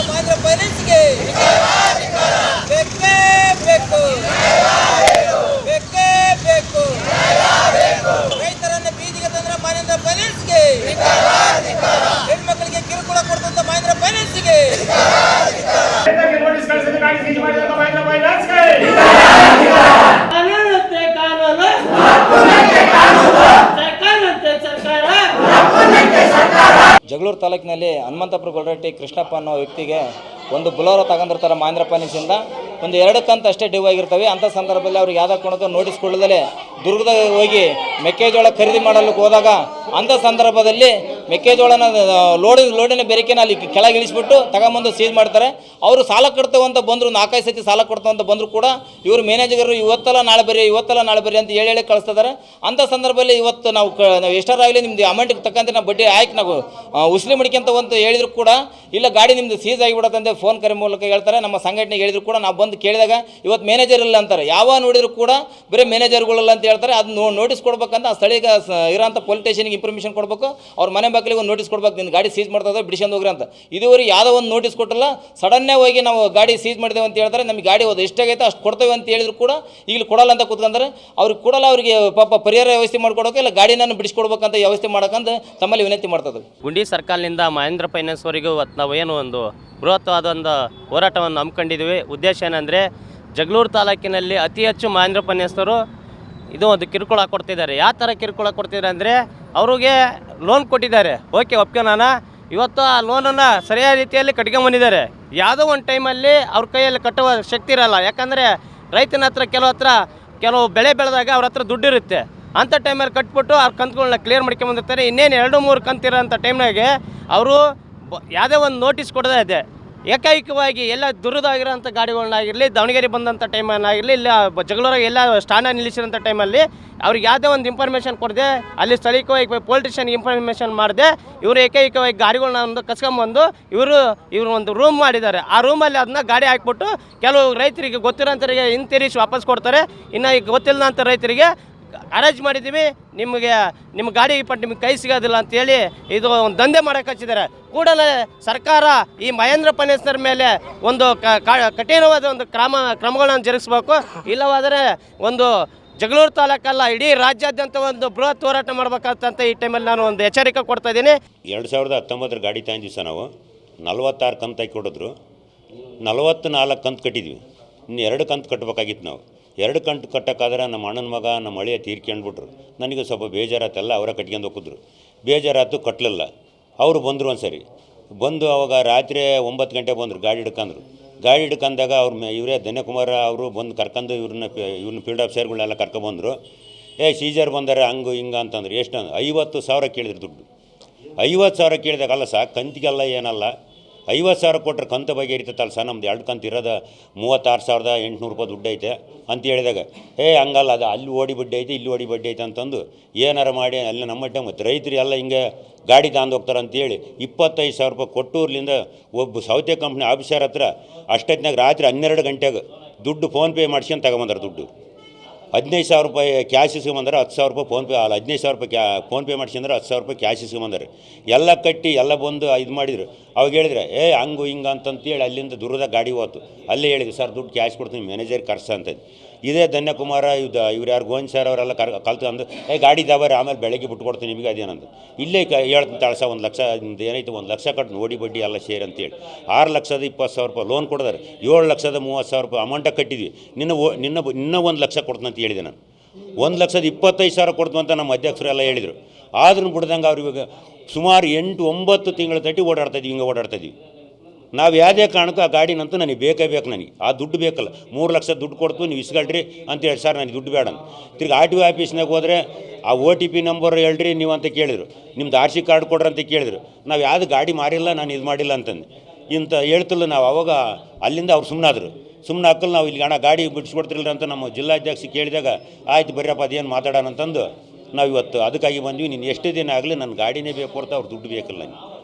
ಕೊಡುವಂತ ಮಹೇಂದ್ರ ಫೈನಾನ್ಸ್ಗೆ ಬೇಕೇ ಬೇಕು. ಬೇಕೇ ಬೇಕು. ರೈತರನ್ನ ಬೀದಿಗೆ ತಂದ್ರೆ ಮಹೇಂದ್ರ ಫೈನಾನ್ಸ್ಗೆ. ಹೆಣ್ಮಕ್ಳಿಗೆ ಕಿರುಕುಳ ಕೊಡ್ತಂತ ಮಹೇಂದ್ರ ಫೈನಾನ್ಸ್ಗೆ ರೈತರಿಗೆ ನೋಟಿಸ್ ಕಳಿಸಿದ ಗಾಡಿ ಸೀಜ್ ಮಾಡಿದಂತ ಮಹೇಂದ್ರ ಫೈನಾನ್ಸ್ಗೆ ಕಾನೂನಂತೆ ಕಾನೂನು ಸರ್ಕಾರಂತೆ ಸರ್ಕಾರ ಜಗಳೂರು ತಾಲೂಕಿನಲ್ಲಿ ಹನುಮಂತಪುರ ಗೊಲ್ರಟ್ಟಿ ಕೃಷ್ಣಪ್ಪ ಅನ್ನೋ ವ್ಯಕ್ತಿಗೆ ಒಂದು ಬುಲೋರ ತಗೊಂಡಿರ್ತಾರೆ ಮಹೇಂದ್ರ ಫೈನಾನ್ಸಿಂದ ಒಂದು ಎರಡು ಅಷ್ಟೇ ಡ್ಯೂ ಆಗಿರ್ತವೆ. ಅಂಥ ಸಂದರ್ಭದಲ್ಲಿ ಅವ್ರಿಗೆ ಯಾವುದೇ ಕೊಡೋದು ನೋಟಿಸ್ ಕೊಡೋದಲ್ಲೇ ದುರ್ಗದಾಗ ಹೋಗಿ ಮೆಕ್ಕೆಜೋಳ ಖರೀದಿ ಮಾಡಲು ಹೋದಾಗ ಅಂಥ ಸಂದರ್ಭದಲ್ಲಿ ಮೆಕ್ಕೆಜೋಳನ ಲೋಡಿ, ಲೋಡಿನ ಬೆರಿಕೆನ ಅಲ್ಲಿ ಕೆಳಗೆ ಇಳಿಸ್ಬಿಟ್ಟು ತಗೊಂಬಂದು ಸೀಜ್ ಮಾಡ್ತಾರೆ. ಅವರು ಸಾಲ ಕೊಡ್ತೇವೆ ಅಂತ ಬಂದರು, ನಾಲ್ಕೈದು ಸತಿ ಸಾಲ ಕೊಡ್ತೇವೆ ಅಂತ ಬಂದರೂ ಕೂಡ ಇವರು ಮ್ಯಾನೇಜರ್ ಇವತ್ತಲ್ಲ ನಾಳೆ ಬರೀ ಇವತ್ತಲ್ಲ ನಾಳೆ ಬರೀ ಅಂತ ಹೇಳಿ ಹೇಳಿ ಕಳಿಸ್ತಿದ್ದಾರೆ. ಅಂಥ ಸಂದರ್ಭದಲ್ಲಿ ಇವತ್ತು ನಾವು ಕ, ನಾವು ಎಷ್ಟರಾಗಲಿ ನಿಮ್ದು ಅಮೌಂಟಿಗೆ ತಕ್ಕಂತೆ ನಾವು ಬಡ್ಡಿ ಆಯ್ಕೆ ನಾವು ಉಸ್ಲಿ ಮಡಿಕೆಂತ ಒಂದು ಹೇಳಿದ್ರು ಕೂಡ, ಇಲ್ಲ ಗಾಡಿ ನಿಮ್ದು ಸೀಸ್ ಆಗಿಬಿಡತ್ತಂತೆ ಫೋನ್ ಕರೆ ಮೂಲಕ ಹೇಳ್ತಾರೆ. ನಮ್ಮ ಸಂಘಟನೆಗೆ ಹೇಳಿದ್ರು ಕೂಡ ನಾವು ಬಂದು ಕೇಳಿದಾಗ ಇವತ್ತು ಮ್ಯಾನೇಜರ್ ಇಲ್ಲ ಅಂತಾರೆ. ಯಾವ ನೋಡಿದ್ರು ಕೂಡ ಬರೀ ಮ್ಯಾನೇಜರ್ಗಳಲ್ಲ ಅಂತ ಹೇಳ್ತಾರೆ. ಅದು ನೋಟಿಸ್ ಕೊಡ್ಬೇಕಂತ ಆ ಸ್ಥಳೀಯ ಇರೋಂಥ ಪೊಲೀಸ್ ಸ್ಟೇಷನ್ಗೆ ಇನ್ಫಾರ್ಮೇಷನ್ ಕೊಡಬೇಕು, ಅವ್ರ ಮನೆ ಬಾಗಿಲಿಗೆ ಒಂದು ನೋಟಿಸ್ ಕೊಡ್ಬೇಕು ನಿನ್ನ ಗಾಡಿ ಸೀಸ್ ಮಾಡ್ತದೆ ಬಿಡಿಸ್ಕೊಂಡು ಹೋಗ್ರಿ ಅಂತ. ಇದುವರೆಗೆ ಯಾವುದೋ ಒಂದು ನೋಟಿಸ್ ಕೊಟ್ಟಲ್ಲ ಸಡನ್ನೇ ಹೋಗಿ ನಾವು ಗಾಡಿ ಸೀಸ್ ಮಾಡಿದೆವು ಅಂತ ಹೇಳ್ತಾರೆ, ನಮಗೆ ಗಾಡಿ ಹೋದ ಎಷ್ಟಾಗೈತೆ ಅಷ್ಟು ಕೊಡ್ತೇವೆ ಅಂತ ಹೇಳಿದ್ರು ಕೂಡ ಈಗಲಿ ಕೊಡಲ್ಲ ಅಂತ ಕೂತ್ಕೊಂಡ್ರೆ, ಅವ್ರಿಗೆ ಕೊಡಲ್ಲ, ಅವರಿಗೆ ಪಾಪ ಪರಿಹಾರ ವ್ಯವಸ್ಥೆ ಮಾಡ್ಕೊಡೋಕೆ ಇಲ್ಲ ಗಾಡಿನ ಬಿಡಿಸ್ಕೊಡ್ಬೇಕಂತ ವ್ಯವಸ್ಥೆ ಮಾಡೋಕಂತ ತಮ್ಮಲ್ಲಿ ವಿನಂತಿ ಮಾಡ್ತದೆ ಗುಂಡಿ ಸರ್ಕಾರದಿಂದ ಮಹೇಂದ್ರ ಫೈನಾನ್ಸ್ವರೆಗೂ ನಾವು ಏನು ಒಂದು ಬೃಹತ್ವಾದ ಒಂದು ಹೋರಾಟವನ್ನು ಹಮ್ಮಿಕೊಂಡಿದ್ದೀವಿ. ಉದ್ದೇಶ ಏನಂದರೆ, ಜಗಳೂರು ತಾಲೂಕಿನಲ್ಲಿ ಅತಿ ಹೆಚ್ಚು ಮಹೇಂದ್ರ ಫೈನಾನ್ಸ್ನವರು ಇದು ಒಂದು ಕಿರುಕುಳ ಕೊಡ್ತಿದ್ದಾರೆ. ಯಾವ ಥರ ಕಿರುಕುಳ ಕೊಡ್ತಿದ್ದಾರೆ ಅಂದರೆ ಅವ್ರಿಗೆ ಲೋನ್ ಕೊಟ್ಟಿದ್ದಾರೆ. ಓಕೆ ಒಪ್ಕೊಳೋಣ ಇವತ್ತು ಆ ಲೋನನ್ನು ಸರಿಯಾದ ರೀತಿಯಲ್ಲಿ ಕಟ್ಕೊಂಬಂದಿದ್ದಾರೆ ಯಾವುದೋ ಒಂದು ಟೈಮಲ್ಲಿ ಅವ್ರ ಕೈಯಲ್ಲಿ ಕಟ್ಟುವ ಶಕ್ತಿ ಇರಲ್ಲ. ಯಾಕಂದರೆ ರೈತನ ಹತ್ರ ಕೆಲವು ಹತ್ರ ಕೆಲವು ಬೆಳೆ ಬೆಳೆದಾಗ ಅವ್ರ ಹತ್ರ ದುಡ್ಡಿರುತ್ತೆ ಅಂಥ ಟೈಮಲ್ಲಿ ಕಟ್ಬಿಟ್ಟು ಅವ್ರ ಕಂತುಗಳನ್ನ ಕ್ಲಿಯರ್ ಮಾಡ್ಕೊಂಬಂದಿರ್ತಾರೆ ಇನ್ನೇನು ಎರಡು ಮೂರು ಕಂತಿರೋಂಥ ಟೈಮ್ನಾಗೆ ಅವರು ಯಾವುದೇ ಒಂದು ನೋಟಿಸ್ ಕೊಡದೇ ಇದೆ. ಏಕೈಕವಾಗಿ ಎಲ್ಲ ದುರ್ದಾಗಿರೋಂಥ ಗಾಡಿಗಳನ್ನಾಗಿರಲಿ, ದಾವಣಗೆರೆ ಬಂದಂಥ ಟೈಮನ್ನಾಗಿರಲಿ, ಇಲ್ಲ ಜಗಳೂರಾಗ ಎಲ್ಲ ಸ್ಟಾಂಡ ನಿಲ್ಲಿಸಿರೋಂಥ ಟೈಮಲ್ಲಿ ಅವ್ರಿಗೆ ಯಾವುದೇ ಒಂದು ಇನ್ಫಾರ್ಮೇಷನ್ ಕೊಡದೆ, ಅಲ್ಲಿ ಸ್ಥಳೀಯವಾಗಿ ಪೊಲಿಟಿಷಿಯನ್ಗೆ ಇನ್ಫಾರ್ಮೇಷನ್ ಮಾಡಿದೆ, ಇವರು ಏಕೈಕವಾಗಿ ಗಾಡಿಗಳನ್ನ ಒಂದು ಕಸ್ಕೊಂಬಂದು ಇವರು ಇವರು ಒಂದು ರೂಮ್ ಮಾಡಿದ್ದಾರೆ. ಆ ರೂಮಲ್ಲಿ ಅದನ್ನ ಗಾಡಿ ಹಾಕ್ಬಿಟ್ಟು ಕೆಲವು ರೈತರಿಗೆ ಗೊತ್ತಿರೋಂಥರಿಗೆ ಹಿಂತಿರಿಸಿ ವಾಪಸ್ ಕೊಡ್ತಾರೆ. ಇನ್ನು ಈಗ ಗೊತ್ತಿಲ್ಲದಂಥ ರೈತರಿಗೆ ಅರೇಂಜ್ ಮಾಡಿದ್ದೀವಿ. ನಿಮಗೆ ನಿಮ್ಮ ಗಾಡಿ ಪಟ್ಟು ನಿಮಗೆ ಕೈ ಸಿಗೋದಿಲ್ಲ ಅಂತೇಳಿ ಇದು ಒಂದು ದಂಧೆ ಮಾಡೋಕೆ ಹಚ್ಚಿದ್ದಾರೆ. ಕೂಡಲೇ ಸರ್ಕಾರ ಈ ಮಹೇಂದ್ರ ಫೈನಾನ್ಸ್ನರ್ ಮೇಲೆ ಒಂದು ಕಠಿಣವಾದ ಒಂದು ಕ್ರಮ, ಕ್ರಮಗಳನ್ನು ಜರುಗಿಸ್ಬೇಕು. ಇಲ್ಲವಾದರೆ ಒಂದು ಜಗಳೂರು ತಾಲೂಕಲ್ಲ, ಇಡೀ ರಾಜ್ಯಾದ್ಯಂತ ಒಂದು ಬೃಹತ್ ಹೋರಾಟ ಮಾಡ್ಬೇಕಂತ ಈ ಟೈಮಲ್ಲಿ ನಾನು ಒಂದು ಎಚ್ಚರಿಕೆ ಕೊಡ್ತಾ ಇದ್ದೀನಿ. ಎರಡು ಸಾವಿರದ ಹತ್ತೊಂಬತ್ತರ ಗಾಡಿ ತಗೊಂಡಿವಿ ಸರ್ ನಾವು ನಲವತ್ತಾರು ಕಂತಾಗಿ ಕೊಟ್ಟಿದ್ರು ಕೊಡಿದ್ರು ನಲವತ್ತು ನಾಲ್ಕು ಕಂತು ಕಟ್ಟಿದ್ವಿ. ಇನ್ನು ಎರಡು ಕಂತು ಕಟ್ಟಬೇಕಾಗಿತ್ತು ನಾವು. ಎರಡು ಕಂಟು ಕಟ್ಟೋಕ್ಕಾದ್ರೆ ನಮ್ಮ ಅಣ್ಣನ ಮಗ, ನಮ್ಮ ಅಳಿಯ ತೀರ್ಕೊಂಡ್ಬಿಟ್ರು. ನನಗೆ ಸ್ವಲ್ಪ ಬೇಜಾರಾತಲ್ಲ, ಅವರ ಕಟ್ಕೊಂಡು ಹೋಗಿದ್ರು. ಬೇಜಾರಾತು ಕಟ್ಟಲಿಲ್ಲ ಅವರು ಬಂದರು ಒಂದು ಸರಿ ಬಂದು ಅವಾಗ ರಾತ್ರಿ ಒಂಬತ್ತು ಗಂಟೆ ಬಂದರು, ಗಾಡಿ ಹಿಡ್ಕೊಂಡ್ರು ಗಾಡಿ ಹಿಡ್ಕೊಂಡಾಗ ಅವ್ರು ಇವರೇ ಧನ್ಯಕುಮಾರ ಅವರು ಬಂದು ಕರ್ಕೊಂಡು ಇವ್ರನ್ನ ಇವ್ರನ್ನ ಫೀಲ್ಡ್ ಆಫೀಸರ್ಗಳನ್ನೆಲ್ಲ ಕರ್ಕೊಬಂದರು ಏ, ಸೀಜರ್ ಬಂದಾರೆ, ಹಂಗು ಹಿಂಗೆ ಅಂತಂದ್ರೆ. ಎಷ್ಟು ಐವತ್ತು ಸಾವಿರ ಕೇಳಿದ್ರು ದುಡ್ಡು. ಐವತ್ತು ಸಾವಿರ ಕೇಳಿದಾಗ ಅಲ್ಲ ಸಾ ಕಂತಿಗೆಲ್ಲ ಏನಲ್ಲ. ಐವತ್ತು ಸಾವಿರ ಕೊಟ್ಟರೆ ಕಂತು ಬಗ್ಗೆ ಇರ್ತೈತಲ್ಲ ಸರ್ ನಮ್ದು ಎರಡು ಕಂತು ಇರೋದು, ಮೂವತ್ತಾರು ಸಾವಿರದ ಎಂಟುನೂರು ರೂಪಾಯಿ ದುಡ್ಡು ಐತೆ ಅಂತ ಹೇಳಿದಾಗ ಏ ಹಂಗಲ್ಲ, ಅದು ಅಲ್ಲಿ ಓಡಿ ಬಡ್ಡಿ ಐತೆ, ಇಲ್ಲಿ ಓಡಿ ಬಡ್ಡಿ ಐತೆ ಅಂತಂದು ಏನಾರು ಮಾಡಿ ಅಲ್ಲಿ ನಮ್ಮ ಟೈಮ್ ಮತ್ತು ರೈತರು ಎಲ್ಲ ಹಿಂಗೆ ಗಾಡಿ ತಗೊಂಡು ಹೋಗ್ತಾರೆ ಅಂತೇಳಿ ಇಪ್ಪತ್ತೈದು ಸಾವಿರ ರೂಪಾಯಿ ಕೊಟ್ಟೂರ್ಲಿಂದ ಒಬ್ಬ ಸೌತೆ ಕಂಪ್ನಿ ಆಫೀಸರ್ ಹತ್ರ ಅಷ್ಟೊತ್ತಿನಾಗ ರಾತ್ರಿ ಹನ್ನೆರಡು ಗಂಟೆಗೆ ದುಡ್ಡು ಫೋನ್ಪೇ ಮಾಡ್ಸ್ಕೊಂಡು ತಗೊಂಬಂದಾರೆ ದುಡ್ಡು. ಹದಿನೈದು ಸಾವಿರ ರೂಪಾಯಿ ಕ್ಯಾಶ್ ಇಸ್ಕೊಂಬಂದ್ರೆ ಹತ್ತು ಸಾವಿರ ರೂಪಾಯಿ ಫೋನ್ಪೇ ಅಲ್ಲ, ಹದಿನೈದು ಸಾವಿರ ರೂಪಾಯಿ ಕ್ಯಾ ಫೋನ್ಪೇ ಮಾಡ್ಸಿದ್ರೆ ಹತ್ತು ಸಾವಿರ ರೂಪಾಯಿ ಕ್ಯಾಶ್ ಇಸ್ಕೊಂಬಂದ್ರೆ. ಎಲ್ಲ ಕಟ್ಟಿ, ಎಲ್ಲ ಬಂದು ಇದು ಮಾಡಿದ್ರು. ಅವಾಗ ಹೇಳಿದ್ರೆ, ಏ, ಹಂಗು ಹಿಂಗೆ ಅಂತಂತೇಳಿ ಅಲ್ಲಿಂದ ದೂರದ ಗಾಡಿ ಹೋತು. ಅಲ್ಲೇ ಹೇಳಿದ್ರು, ಸರ್, ದುಡ್ಡು ಕ್ಯಾಶ್ ಕೊಡ್ತೀನಿ ಮ್ಯಾನೇಜರ್ ಕರ್ಸ ಅಂತ ಇದೇ ಧನ್ಯಕುಮಾರ ಇದು ಇವ್ರು ಯಾರು ಗೋವಿಂದ್ ಸರ್ ಅವರೆಲ್ಲ ಕರ್, ಕಲ್ತು ಅಂದು ಏ, ಗಾಡಿ ದಾಬಾರಿ ಆಮೇಲೆ ಬೆಳಗ್ಗೆ ಬಿಟ್ಕೊಡ್ತೀನಿ ನಿಮಗೆ ಅದೇನಂತ ಇಲ್ಲೇ ಕ, ಹೇಳ್ತೀನಿ ತಾಳ್ಸ ಒಂದು ಲಕ್ಷ ಏನೈತೆ, ಒಂದು ಲಕ್ಷ ಕಟ್ಟು ನೋಡಿ ಬಡ್ಡಿ ಎಲ್ಲ ಸೇರಿ ಅಂತೇಳಿ. ಆರು ಲಕ್ಷದ ಇಪ್ಪತ್ತು ಸಾವಿರ ರೂಪಾಯಿ ಲೋನ್ ಕೊಡಿದಾರೆ, ಏಳು ಲಕ್ಷದ ಮೂವತ್ತು ಸಾವಿರ ರೂಪಾಯಿ ಅಮೌಂಟ ಕಟ್ಟಿದ್ವಿ. ನಿನ್ನ ಓ, ನಿನ್ನ ನಿನ್ನ ಒಂದು ಲಕ್ಷ ಕೊಡ್ತೀನಿ ಅಂತ ಹೇಳಿದೆ ನಾನು. ಒಂದು ಲಕ್ಷದ ಇಪ್ಪತ್ತೈದು ಸಾವಿರ ಕೊಡ್ತು ಅಂತ ನಮ್ಮ ಅಧ್ಯಕ್ಷರು ಎಲ್ಲ ಹೇಳಿದರು. ಆದ್ರೂ ಬಿಡ್ದಂಗೆ ಅವ್ರು ಇವಾಗ ಸುಮಾರು ಎಂಟು, ಒಂಬತ್ತು ತಿಂಗಳ ತಟ್ಟಿ ಓಡಾಡ್ತಾ ಇದ್ವಿ ಹಿಂಗೆ ಓಡಾಡ್ತಾ ಇದ್ವಿ ನಾವು ಯಾವುದೇ ಕಾರಣಕ್ಕೂ ಆ ಗಾಡಿನಂತೂ ನನಗೆ ಬೇಕೇ ಬೇಕು ನನಗೆ. ಆ ದುಡ್ಡು ಬೇಕಲ್ಲ. ಮೂರು ಲಕ್ಷ ದುಡ್ಡು ಕೊಡ್ತು, ನೀವು ಇಸ್ಕೊಳ್ರಿ ಅಂತೇಳಿ ಸರ್, ನನಗೆ ದುಡ್ಡು ಬೇಡ ಅಂತ. ತಿರ್ಗಿ ಆರ್ ಟಿ ಒ ಆಫೀಸ್ನಾಗ ಹೋದರೆ ಆ ಓ ಟಿ ಪಿ ನಂಬರ್ ಹೇಳ್ರಿ ನೀವು ಅಂತ ಕೇಳಿದರು. ನಿಮ್ದು ಆರ್ ಸಿ ಕಾರ್ಡ್ ಕೊಡ್ರಿ ಅಂತ ಕೇಳಿದರು. ನಾವು ಯಾವುದು ಗಾಡಿ ಮಾರಿಲ್ಲ, ನಾನು ಇದು ಮಾಡಿಲ್ಲ ಅಂತಂದು. ಇಂಥ ಹೇಳ್ತಿಲ್ಲ ನಾವು ಅವಾಗ ಅಲ್ಲಿಂದ ಅವ್ರು ಸುಮ್ಮನಾದ್ರು ಸುಮ್ಮನೆ ಹಾಕಲ್ಲ ನಾವು ಇಲ್ಲಿ ಹಣ ಗಾಡಿ ಬಿಡಿಸ್ಕೊಡ್ತಿರಲ್ಲ ಅಂತ ನಮ್ಮ ಜಿಲ್ಲಾಧ್ಯಕ್ಷ ಕೇಳಿದಾಗ, ಆಯ್ತು ಬರ್ರಪ್ಪ, ಅದೇನು ಮಾತಾಡೋಣ ಅಂತಂದು ನಾವು ಇವತ್ತು ಅದಕ್ಕಾಗಿ ಬಂದ್ವಿ. ನೀನು ಎಷ್ಟು ದಿನ ಆಗಲಿ ನನ್ನ ಗಾಡಿನೇ ಬೇಕು ಕೊಡ್ತಾ ಅವ್ರು ದುಡ್ಡು ಬೇಕಲ್ಲ